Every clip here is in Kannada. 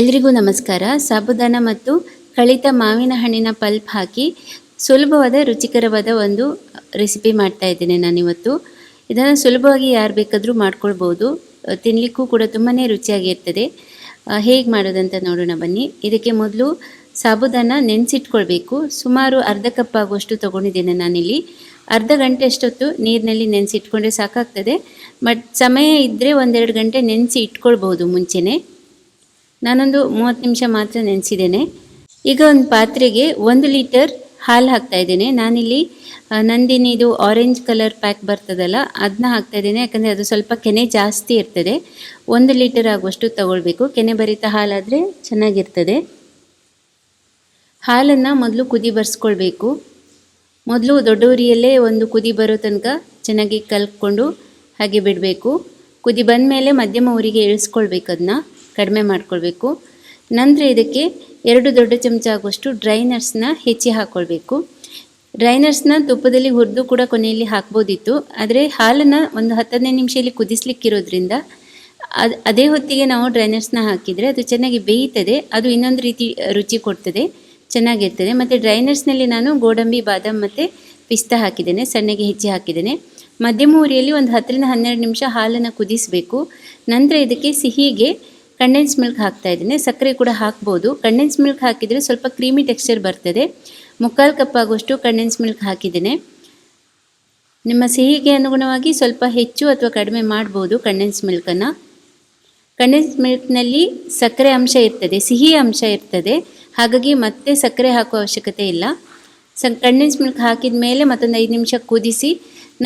ಎಲ್ರಿಗೂ ನಮಸ್ಕಾರ. ಸಾಬುದಾನ ಮತ್ತು ಕಳಿತ ಮಾವಿನ ಹಣ್ಣಿನ ಪಲ್ಪ್ ಹಾಕಿ ಸುಲಭವಾದ, ರುಚಿಕರವಾದ ಒಂದು ರೆಸಿಪಿ ಮಾಡ್ತಾ ಇದ್ದೇನೆ ನಾನಿವತ್ತು ಇದನ್ನು ಸುಲಭವಾಗಿ ಯಾರು ಬೇಕಾದರೂ ಮಾಡ್ಕೊಳ್ಬೋದು. ತಿನ್ನಲಿಕ್ಕೂ ಕೂಡ ತುಂಬಾ ರುಚಿಯಾಗಿರ್ತದೆ ಹೇಗೆ ಮಾಡೋದಂತ ನೋಡೋಣ ಬನ್ನಿ. ಇದಕ್ಕೆ ಮೊದಲು ಸಾಬುದಾನ ನೆನೆಸಿಟ್ಕೊಳ್ಬೇಕು. ಸುಮಾರು ಅರ್ಧ ಕಪ್ ಆಗುವಷ್ಟು ತೊಗೊಂಡಿದ್ದೇನೆ ನಾನಿಲ್ಲಿ. ಅರ್ಧ ಗಂಟೆ ಅಷ್ಟೊತ್ತು ನೀರಿನಲ್ಲಿ ನೆನೆಸಿಟ್ಕೊಂಡ್ರೆ ಸಾಕಾಗ್ತದೆ. ಬಟ್ ಸಮಯ ಇದ್ದರೆ ಒಂದೆರಡು ಗಂಟೆ ನೆನೆಸಿ ಇಟ್ಕೊಳ್ಬೋದು ಮುಂಚೆನೇ. ನಾನೊಂದು ಮೂವತ್ತು ನಿಮಿಷ ಮಾತ್ರ ನೆನೆಸಿದ್ದೇನೆ. ಈಗ ಒಂದು ಪಾತ್ರೆಗೆ ಒಂದು ಲೀಟರ್ ಹಾಲು ಹಾಕ್ತಾ ಇದ್ದೇನೆ. ನಾನಿಲ್ಲಿ ನಂದಿನಿದು ಆರೆಂಜ್ ಕಲರ್ ಪ್ಯಾಕ್ ಬರ್ತದಲ್ಲ ಅದನ್ನ ಹಾಕ್ತಾ ಇದ್ದೇನೆ. ಯಾಕಂದರೆ ಅದು ಸ್ವಲ್ಪ ಕೆನೆ ಜಾಸ್ತಿ ಇರ್ತದೆ. ಒಂದು ಲೀಟರ್ ಆಗುವಷ್ಟು ತಗೊಳ್ಬೇಕು. ಕೆನೆ ಭರಿತ ಹಾಲಾದರೆ ಚೆನ್ನಾಗಿರ್ತದೆ. ಹಾಲನ್ನು ಮೊದಲು ಕುದಿ ಬರ್ಸ್ಕೊಳ್ಬೇಕು. ಮೊದಲು ದೊಡ್ಡ ಉರಿಯಲ್ಲೇ ಒಂದು ಕುದಿ ಬರೋ ತನಕ ಚೆನ್ನಾಗಿ ಕಲ್ಕೊಂಡು ಹಾಗೆ ಬಿಡಬೇಕು. ಕುದಿ ಬಂದ ಮೇಲೆ ಮಧ್ಯಮ ಊರಿಗೆ ಇಳಿಸ್ಕೊಳ್ಬೇಕು ಅದನ್ನ ಕಡಿಮೆ ಮಾಡ್ಕೊಳ್ಬೇಕು. ನಂತರ ಇದಕ್ಕೆ ಎರಡು ದೊಡ್ಡ ಚಮಚ ಆಗುವಷ್ಟು ಡ್ರೈನರ್ಸ್ನ ಹೆಚ್ಚಿ ಹಾಕ್ಕೊಳ್ಬೇಕು ಡ್ರೈನರ್ಸ್ನ ತುಪ್ಪದಲ್ಲಿ ಹುರಿದು ಕೂಡ ಕೊನೆಯಲ್ಲಿ ಹಾಕ್ಬೋದಿತ್ತು. ಆದರೆ ಹಾಲನ್ನು ಒಂದು ಹತ್ತನೇ ನಿಮಿಷದಲ್ಲಿ ಕುದಿಸ್ಲಿಕ್ಕಿರೋದ್ರಿಂದ ಅದು, ಅದೇ ಹೊತ್ತಿಗೆ ನಾವು ಡ್ರೈನರ್ಸ್ನ ಹಾಕಿದರೆ ಅದು ಚೆನ್ನಾಗಿ ಬೇಯ್ತದೆ. ಅದು ಇನ್ನೊಂದು ರೀತಿ ರುಚಿ ಕೊಡ್ತದೆ. ಚೆನ್ನಾಗಿರ್ತದೆ. ಮತ್ತು ಡ್ರೈನರ್ಸ್ನಲ್ಲಿ ನಾನು ಗೋಡಂಬಿ, ಬಾದಾಮ್ ಮತ್ತು ಪಿಸ್ತಾ ಹಾಕಿದ್ದೇನೆ. ಸಣ್ಣಗೆ ಹೆಚ್ಚಿ ಹಾಕಿದ್ದೇನೆ. ಮಧ್ಯಮ ಉರಿಯಲ್ಲಿ ಒಂದು ಹತ್ತರಿಂದ ಹನ್ನೆರಡು ನಿಮಿಷ ಹಾಲನ್ನು ಕುದಿಸಬೇಕು. ನಂತರ ಇದಕ್ಕೆ ಸಿಹಿಗೆ ಕಂಡೆನ್ಸ್ ಮಿಲ್ಕ್ ಹಾಕ್ತಾ ಇದ್ದೀನಿ. ಸಕ್ಕರೆ ಕೂಡ ಹಾಕ್ಬೋದು. ಕಂಡೆನ್ಸ್ ಮಿಲ್ಕ್ ಹಾಕಿದರೆ ಸ್ವಲ್ಪ ಕ್ರೀಮಿ ಟೆಕ್ಸ್ಚರ್ ಬರ್ತದೆ. ಮುಕ್ಕಾಲು ಕಪ್ ಆಗುವಷ್ಟು ಕಂಡೆನ್ಸ್ ಮಿಲ್ಕ್ ಹಾಕಿದ್ದೇನೆ. ನಿಮ್ಮ ಸಿಹಿಗೆ ಅನುಗುಣವಾಗಿ ಸ್ವಲ್ಪ ಹೆಚ್ಚು ಅಥವಾ ಕಡಿಮೆ ಮಾಡ್ಬೋದು ಕಂಡೆನ್ಸ್ ಮಿಲ್ಕನ್ನು ಕಂಡೆನ್ಸ್ ಮಿಲ್ಕ್ನಲ್ಲಿ ಸಕ್ಕರೆ ಅಂಶ ಇರ್ತದೆ, ಸಿಹಿ ಅಂಶ ಇರ್ತದೆ. ಹಾಗಾಗಿ ಮತ್ತೆ ಸಕ್ಕರೆ ಹಾಕುವ ಅವಶ್ಯಕತೆ ಇಲ್ಲ. ಸ ಕಂಡೆನ್ಸ್ ಮಿಲ್ಕ್ ಹಾಕಿದ ಮೇಲೆ ಮತ್ತೊಂದು ಐದು ನಿಮಿಷ ಕುದಿಸಿ,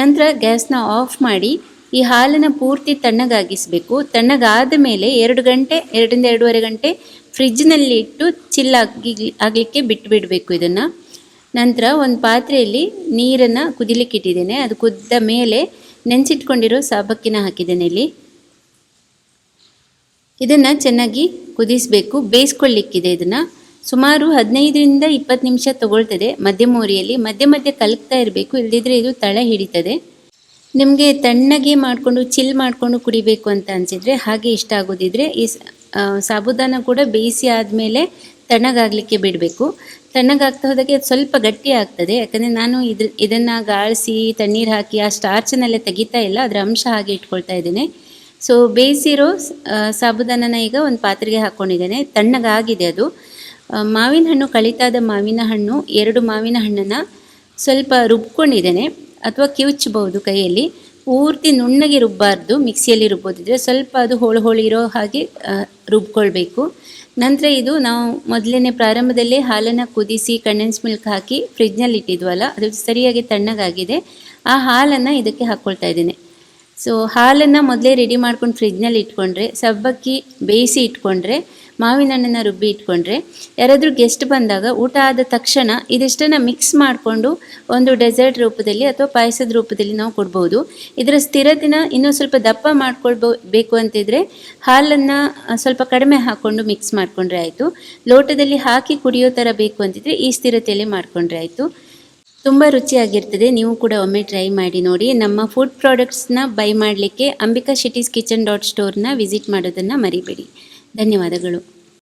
ನಂತರ ಗ್ಯಾಸ್ನ ಆಫ್ ಮಾಡಿ ಈ ಹಾಲನ್ನು ಪೂರ್ತಿ ತಣ್ಣಗಾಗಿಸಬೇಕು. ತಣ್ಣಗಾದ ಮೇಲೆ ಎರಡು ಗಂಟೆ, ಎರಡರಿಂದ ಎರಡೂವರೆ ಗಂಟೆ ಫ್ರಿಜ್ನಲ್ಲಿ ಇಟ್ಟು ಚಿಲ್ಲಾಗಿ ಆಗಲಿಕ್ಕೆ ಬಿಟ್ಟುಬಿಡಬೇಕು ಇದನ್ನು. ನಂತರ ಒಂದು ಪಾತ್ರೆಯಲ್ಲಿ ನೀರನ್ನು ಕುದಿಲಿಕ್ಕೆ ಇಟ್ಟಿದ್ದೇನೆ. ಅದು ಕುದ್ದ ಮೇಲೆ ನೆನೆಸಿಟ್ಕೊಂಡಿರೋ ಸಾಬಕ್ಕಿನ ಹಾಕಿದ್ದೇನೆ ಇಲ್ಲಿ. ಇದನ್ನು ಚೆನ್ನಾಗಿ ಕುದಿಸಬೇಕು. ಬೇಯಿಸ್ಕೊಳ್ಳಿಕ್ಕಿದೆ ಇದನ್ನು. ಸುಮಾರು ಹದಿನೈದರಿಂದ ಇಪ್ಪತ್ತು ನಿಮಿಷ ತಗೊಳ್ತದೆ ಮಧ್ಯಮ ಉರಿಯಲ್ಲಿ ಮಧ್ಯೆ ಮಧ್ಯೆ ಕಲಕ್ತಾ ಇರಬೇಕು. ಇಲ್ಲದಿದ್ದರೆ ಇದು ತಳ ಹಿಡಿತದೆ. ನಿಮಗೆ ತಣ್ಣಗೆ ಮಾಡಿಕೊಂಡು ಚಿಲ್ ಮಾಡಿಕೊಂಡು ಕುಡಿಬೇಕು ಅಂತ ಅನಿಸಿದರೆ ಹಾಗೆ ಇಷ್ಟ ಆಗೋದಿದ್ರೆ ಈ ಸಾಬುದಾನ ಕೂಡ ಬೇಯಿಸಿ ಆದಮೇಲೆ ತಣ್ಣಗಾಗಲಿಕ್ಕೆ ಬಿಡಬೇಕು. ತಣ್ಣಗಾಗ್ತಾ ಹೋದಾಗೆ ಸ್ವಲ್ಪ ಗಟ್ಟಿ ಆಗ್ತದೆ. ಯಾಕಂದರೆ ನಾನು ಇದ್ರ, ಇದನ್ನು ಗಾಳಿಸಿ, ತಣ್ಣೀರು ಹಾಕಿ ಆ ಸ್ಟಾರ್ಚನ್ನೆಲ್ಲ ತೆಗಿತಾ ಇಲ್ಲ, ಅದರ ಅಂಶ ಹಾಗೆ ಇಟ್ಕೊಳ್ತಾ ಇದ್ದೇನೆ. ಸೊ ಬೇಯಿಸಿರೋ ಸಾಬುದಾನನ ಈಗ ಒಂದು ಪಾತ್ರೆಗೆ ಹಾಕ್ಕೊಂಡಿದ್ದೇನೆ ತಣ್ಣಗಾಗಿದೆ ಅದು. ಮಾವಿನ ಹಣ್ಣು, ಕಳಿತಾದ ಮಾವಿನ ಹಣ್ಣು, ಎರಡು ಮಾವಿನ ಹಣ್ಣನ್ನು ಸ್ವಲ್ಪ ರುಬ್ಕೊಂಡಿದ್ದೇನೆ. ಅಥವಾ ಕಿವುಚ್ಚಬಹುದು ಕೈಯಲ್ಲಿ, ಪೂರ್ತಿ ನುಣ್ಣಗೆ ರುಬ್ಬಾರ್ದು, ಮಿಕ್ಸಿಯಲ್ಲಿ ರುಬ್ಬೋದಿದ್ರೆ ಸ್ವಲ್ಪ ಅದು ಹೋಳು ಹೋಳಿರೋ ಹಾಗೆ ರುಬ್ಕೊಳ್ಬೇಕು. ನಂತರ ಇದು ನಾವು ಮೊದಲನೇ ಪ್ರಾರಂಭದಲ್ಲೇ ಹಾಲನ್ನು ಕುದಿಸಿ ಕಂಡೆನ್ಸ್ ಮಿಲ್ಕ್ ಹಾಕಿ ಫ್ರಿಜ್ನಲ್ಲಿ ಇಟ್ಟಿದ್ವಲ್ಲ, ಅದು ಸರಿಯಾಗಿ ತಣ್ಣಗಾಗಿದೆ. ಆ ಹಾಲನ್ನು ಇದಕ್ಕೆ ಹಾಕ್ಕೊಳ್ತಾ ಇದ್ದೇನೆ. ಸೊ ಹಾಲನ್ನು ಮೊದಲೇ ರೆಡಿ ಮಾಡ್ಕೊಂಡು ಫ್ರಿಜ್ನಲ್ಲಿ ಇಟ್ಕೊಂಡ್ರೆ, ಸಬ್ಬಕ್ಕಿ ಬೇಯಿಸಿ ಇಟ್ಕೊಂಡ್ರೆ ಮಾವಿನ ಹಣ್ಣನ್ನು ರುಬ್ಬಿ ಇಟ್ಕೊಂಡ್ರೆ ಯಾರಾದರೂ ಗೆಸ್ಟ್ ಬಂದಾಗ ಊಟ ಆದ ತಕ್ಷಣ ಇದಿಷ್ಟನ್ನು ಮಿಕ್ಸ್ ಮಾಡಿಕೊಂಡು ಒಂದು ಡೆಸರ್ಟ್ ರೂಪದಲ್ಲಿ ಅಥವಾ ಪಾಯಸದ ರೂಪದಲ್ಲಿ ನಾವು ಕೊಡ್ಬೋದು. ಇದರ ಸ್ಥಿರತೆನ ಇನ್ನೂ ಸ್ವಲ್ಪ ದಪ್ಪ ಮಾಡ್ಕೊಳ್ಬೋ ಬೇಕು ಅಂತಿದ್ರೆ ಹಾಲನ್ನು ಸ್ವಲ್ಪ ಕಡಿಮೆ ಹಾಕ್ಕೊಂಡು ಮಿಕ್ಸ್ ಮಾಡಿಕೊಂಡ್ರೆ ಆಯಿತು. ಲೋಟದಲ್ಲಿ ಹಾಕಿ ಕುಡಿಯೋ ಥರ ಬೇಕು ಅಂತಿದ್ರೆ ಈ ಸ್ಥಿರತೆಯಲ್ಲಿ ಮಾಡಿಕೊಂಡ್ರೆ ಆಯಿತು. ತುಂಬ ರುಚಿಯಾಗಿರ್ತದೆ. ನೀವು ಕೂಡ ಒಮ್ಮೆ ಟ್ರೈ ಮಾಡಿ ನೋಡಿ. ನಮ್ಮ ಫುಡ್ ಪ್ರಾಡಕ್ಟ್ಸ್ನ ಬೈ ಮಾಡಲಿಕ್ಕೆ ಅಂಬಿಕಾ ಶಿಟೀಸ್ ಕಿಚನ್ ಡಾಟ್ ಸ್ಟೋರ್ನ ವಿಸಿಟ್ ಮಾಡೋದನ್ನು ಮರಿಬೇಡಿ. ಧನ್ಯವಾದಗಳು.